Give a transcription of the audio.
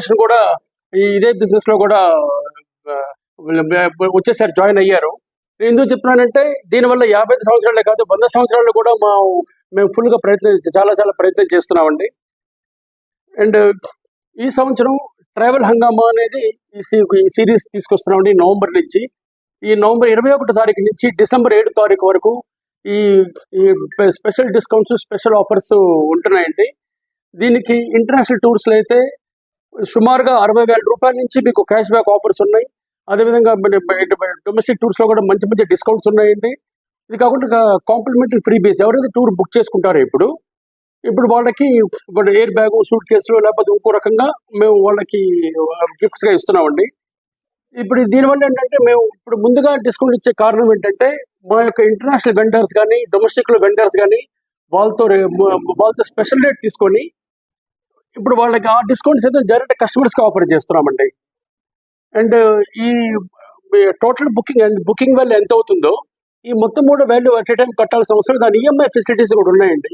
కూడా ఈ ఇదే బిజినెస్లో కూడా వచ్చేసారి జాయిన్ అయ్యారు. నేను ఎందుకు చెప్తున్నానంటే దీనివల్ల యాభై ఐదు సంవత్సరాలే కాదు వంద సంవత్సరాలు కూడా మా మేము ఫుల్గా ప్రయత్నం చాలా చాలా ప్రయత్నం చేస్తున్నామండి. అండ్ ఈ సంవత్సరం ట్రావెల్ హంగామా అనేది ఈ సిరీస్ తీసుకొస్తున్నామండి నవంబర్ నుంచి. ఈ నవంబర్ ఇరవై ఒకటో తారీఖు నుంచి డిసెంబర్ ఏడు తారీఖు వరకు ఈ ఈ స్పెషల్ డిస్కౌంట్స్ స్పెషల్ ఆఫర్స్ ఉంటున్నాయండి. దీనికి ఇంటర్నేషనల్ టూర్స్లో అయితే సుమారుగా అరవై వేల రూపాయల నుంచి మీకు క్యాష్ బ్యాక్ ఆఫర్స్ ఉన్నాయి. అదేవిధంగా డొమెస్టిక్ టూర్స్లో కూడా మంచి మంచి డిస్కౌంట్స్ ఉన్నాయండి. ఇది కాకుండా కాంప్లిమెంటరీ ఫ్రీ బేస్ ఎవరైతే టూర్ బుక్ చేసుకుంటారో ఇప్పుడు ఇప్పుడు వాళ్ళకి ఇప్పుడు ఎయిర్ బ్యాగ్ సూట్ కేసులు లేకపోతే ఇంకో రకంగా మేము వాళ్ళకి గిఫ్ట్స్గా ఇస్తున్నామండి. ఇప్పుడు దీనివల్ల ఏంటంటే మేము ఇప్పుడు ముందుగా డిస్కౌంట్ ఇచ్చే కారణం ఏంటంటే మా యొక్క ఇంటర్నేషనల్ వెండర్స్ కానీ డొమెస్టిక్ వెండర్స్ కానీ వాళ్ళతో రే- వాళ్ళతో స్పెషల్ రేట్ తీసుకొని ఇప్పుడు వాళ్ళకి ఆ డిస్కౌంట్స్ అయితే డైరెక్ట్ కస్టమర్స్కి ఆఫర్ చేస్తున్నామండి. అండ్ ఈ టోటల్ బుకింగ్ బుకింగ్ వల్ల ఎంత అవుతుందో ఈ మొత్తం కూడా వాల్యూ అట్ టైం కట్టాల్సిన అవసరం దాని ఈఎంఐ ఫెసిలిటీస్ కూడా ఉన్నాయండి.